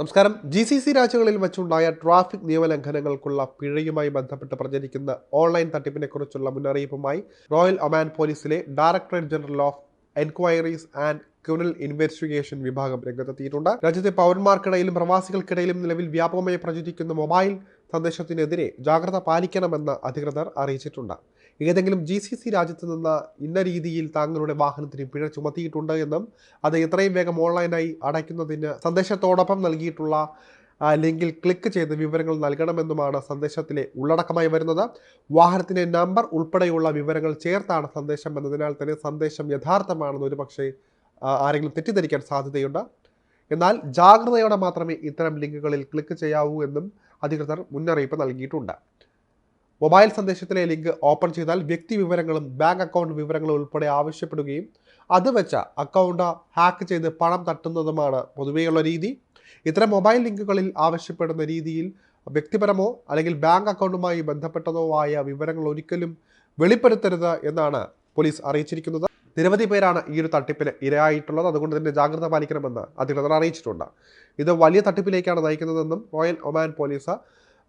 നമസ്കാരം. G C C രാജ്യങ്ങളിൽ വെച്ചുണ്ടായ traffic നിയമലംഘനങ്ങൾക്കുള്ള പിഴയുമായി ബന്ധപ്പെട്ട് പ്രചരിക്കുന്ന ഓൺലൈൻ തട്ടിപ്പിനെക്കുറിച്ചുള്ള മുന്നറിയിപ്പുമായി റോയൽ ഒമാൻ പോലീസിലെ directorate general of enquiries and criminal investigation വിഭാഗം രംഗത്തെത്തിയിട്ടുണ്ട്. രാജ്യത്തെ പൗരന്മാർക്കിടയിലും പ്രവാസികൾക്കിടയിലും നിലവിൽ വ്യാപകമായി പ്രചരിക്കുന്ന മൊബൈൽ സന്ദേശത്തിനെതിരെ ജാഗ്രത പാലിക്കണമെന്ന് അധികൃതർ അറിയിച്ചിട്ടുണ്ട്. ഏതെങ്കിലും ജി സി സി രാജ്യത്ത് നിന്ന് ഇന്ന രീതിയിൽ താങ്കളുടെ വാഹനത്തിന് പിഴ ചുമത്തിയിട്ടുണ്ട് എന്നും അത് എത്രയും വേഗം ഓൺലൈനായി അടയ്ക്കുന്നതിന് സന്ദേശത്തോടൊപ്പം നൽകിയിട്ടുള്ള ലിങ്കിൽ ക്ലിക്ക് ചെയ്ത് വിവരങ്ങൾ നൽകണമെന്നുമാണ് സന്ദേശത്തിലെ ഉള്ളടക്കമായി വരുന്നത്. വാഹനത്തിന്റെ നമ്പർ ഉൾപ്പെടെയുള്ള വിവരങ്ങൾ ചേർത്താണ് സന്ദേശം എന്നതിനാൽ തന്നെ സന്ദേശം യഥാർത്ഥമാണെന്ന് ഒരുപക്ഷെ ആരെങ്കിലും തെറ്റിദ്ധരിക്കാൻ സാധ്യതയുണ്ട്. എന്നാൽ ജാഗ്രതയോടെ മാത്രമേ ഇത്തരം ലിങ്കുകളിൽ ക്ലിക്ക് ചെയ്യാവൂ എന്നും അധികൃതർ മുന്നറിയിപ്പ് നൽകിയിട്ടുണ്ട്. മൊബൈൽ സന്ദേശത്തിലെ ലിങ്ക് ഓപ്പൺ ചെയ്താൽ വ്യക്തി വിവരങ്ങളും ബാങ്ക് അക്കൗണ്ട് വിവരങ്ങളും ഉൾപ്പെടെ ആവശ്യപ്പെടുകയും അത് വെച്ച അക്കൗണ്ട് ഹാക്ക് ചെയ്ത് പണം തട്ടുന്നതുമാണ് പൊതുവെയുള്ള രീതി. ഇത്തരം മൊബൈൽ ലിങ്കുകളിൽ ആവശ്യപ്പെടുന്ന രീതിയിൽ വ്യക്തിപരമോ അല്ലെങ്കിൽ ബാങ്ക് അക്കൗണ്ടുമായി ബന്ധപ്പെട്ടതോ ആയ വിവരങ്ങൾ ഒരിക്കലും വെളിപ്പെടുത്തരുത് എന്നാണ് പോലീസ് അറിയിച്ചിരിക്കുന്നത്. നിരവധി പേരാണ് ഈ ഒരു തട്ടിപ്പിന് ഇരയായിട്ടുള്ളത്. അതുകൊണ്ട് തന്നെ ജാഗ്രത പാലിക്കണമെന്ന് അധികൃതർ അറിയിച്ചിട്ടുണ്ട്. ഇത് വലിയ തട്ടിപ്പിലേക്കാണ് നയിക്കുന്നതെന്നും റോയൽ ഒമാൻ പോലീസ്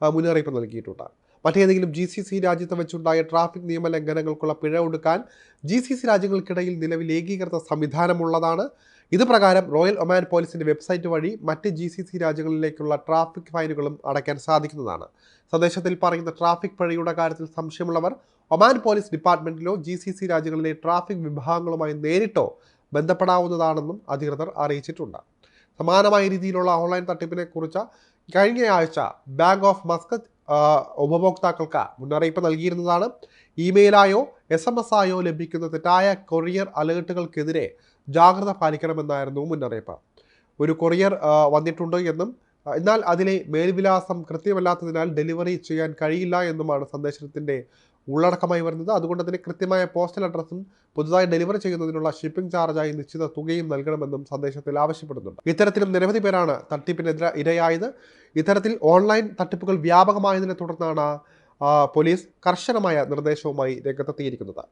മുന്നറിയിപ്പ് നൽകിയിട്ടുണ്ട്. മറ്റേതെങ്കിലും ജി സി സി രാജ്യത്ത് വെച്ചുണ്ടായ ട്രാഫിക് നിയമലംഘനങ്ങൾക്കുള്ള പിഴ ഒടുക്കാൻ ജി സി സി രാജ്യങ്ങൾക്കിടയിൽ നിലവിൽ ഏകീകൃത സംവിധാനമുള്ളതാണ്. ഇത് പ്രകാരം റോയൽ ഒമാൻ പോലീസിന്റെ വെബ്സൈറ്റ് വഴി മറ്റ് ജി സി സി രാജ്യങ്ങളിലേക്കുള്ള ട്രാഫിക് ഫൈനുകളും അടയ്ക്കാൻ സാധിക്കുന്നതാണ്. സന്ദേശത്തിൽ പറയുന്ന ട്രാഫിക് പിഴയുടെ കാര്യത്തിൽ സംശയമുള്ളവർ ഒമാൻ പോലീസ് ഡിപ്പാർട്ട്മെന്റിലോ ജി സി സി രാജ്യങ്ങളിലെ ട്രാഫിക് വിഭാഗങ്ങളുമായി നേരിട്ടോ ബന്ധപ്പെടാവുന്നതാണെന്നും അധികൃതർ അറിയിച്ചിട്ടുണ്ട്. സമാനമായ രീതിയിലുള്ള ഓൺലൈൻ തട്ടിപ്പിനെക്കുറിച്ച് കഴിഞ്ഞയാഴ്ച ബാങ്ക് ഓഫ് മസ്കത്ത് ആ, ഉപഭോക്താക്കൾക്ക് മുന്നറിയിപ്പ് നൽകിയിരുന്നതാണ്. ഇമെയിലായോ എസ് എം എസ് ആയോ ലഭിക്കുന്ന തെറ്റായ കൊറിയർ അലേർട്ടുകൾക്കെതിരെ ജാഗ്രത പാലിക്കണമെന്നായിരുന്നു മുന്നറിയിപ്പ്. ഒരു കൊറിയർ വന്നിട്ടുണ്ട് എന്നും എന്നാൽ അതിലെ മേൽവിലാസം കൃത്യമല്ലാത്തതിനാൽ ഡെലിവറി ചെയ്യാൻ കഴിയില്ല എന്നുമാണ് സന്ദേശത്തിന്റെ ഉള്ളടക്കമായി വരുന്നത്. അതുകൊണ്ട് തന്നെ കൃത്യമായ പോസ്റ്റൽ അഡ്രസ്സും പുതുതായി ഡെലിവറി ചെയ്യുന്നതിനുള്ള ഷിപ്പിംഗ് ചാർജായി നിശ്ചിത തുകയും നൽകണമെന്നും സന്ദേശത്തിൽ ആവശ്യപ്പെടുന്നുണ്ട്. ഇത്തരത്തിലും നിരവധി പേരാണ് തട്ടിപ്പിനെതിരെ ഇരയായത്. ഇത്തരത്തിൽ ഓൺലൈൻ തട്ടിപ്പുകൾ വ്യാപകമായതിനെ തുടർന്നാണ് പോലീസ് കർശനമായ നിർദ്ദേശവുമായി രംഗത്തെത്തിയിരിക്കുന്നത്.